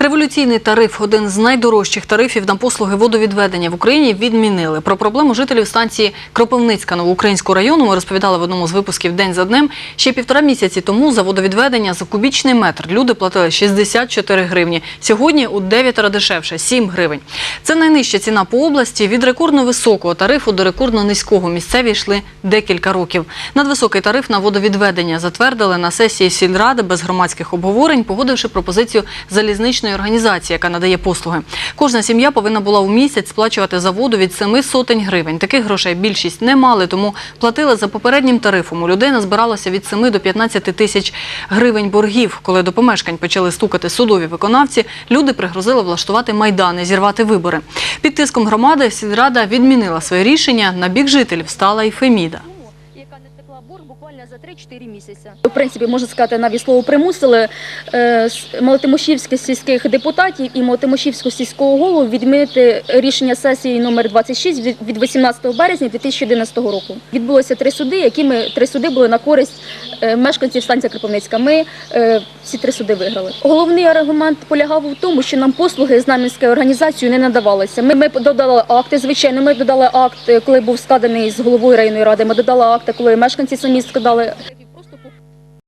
Революційний тариф один з найдорожчих тарифів на послуги водовідведення в Україні відмінили. Про проблему жителів станції Кропивницька Новоукраїнського району ми розповідали в одному з випусків День за днем. Ще півтора місяці тому за водовідведення за кубічний метр люди платили 64 гривні. Сьогодні у 9 дешевше 7 гривень. Це найнижча ціна по області. Від рекордно високого тарифу до рекордно низького місцеві йшли декілька років. Надвисокий тариф на водовідведення затвердили на сесії сільради без громадських обговорень, погодивши пропозицію залізничної організації, яка надає послуги. Кожна сім'я повинна була у місяць сплачувати за воду від 7 сотень гривень. Таких грошей більшість не мали, тому платили за попереднім тарифом. У людей назбиралося від 7 до 15 тисяч гривень боргів. Коли до помешкань почали стукати судові виконавці, люди пригрозили влаштувати майдани, зірвати вибори. Під тиском громади сільрада відмінила своє рішення. На бік жителів стала і Феміда. Борг буквально за 3-4 місяці. В принципі, можна сказати, навіть слово примусили е, Молотимошівських сільських депутатів і Молотимошівського сільського голову відмінити рішення сесії номер 26 від- від 18 березня 2011 року. Відбулося три суди, які ми три суди були на користь е, мешканців станції Кропивницька. Ми е, всі три суди виграли. Головний аргумент полягав у тому, що нам послуги з намінською організацією не надавалися. Ми, ми додали акти. Звичайно, ми додали акт, е, коли був складений з головою районної ради. Ми додали акти, коли мешканці самі складали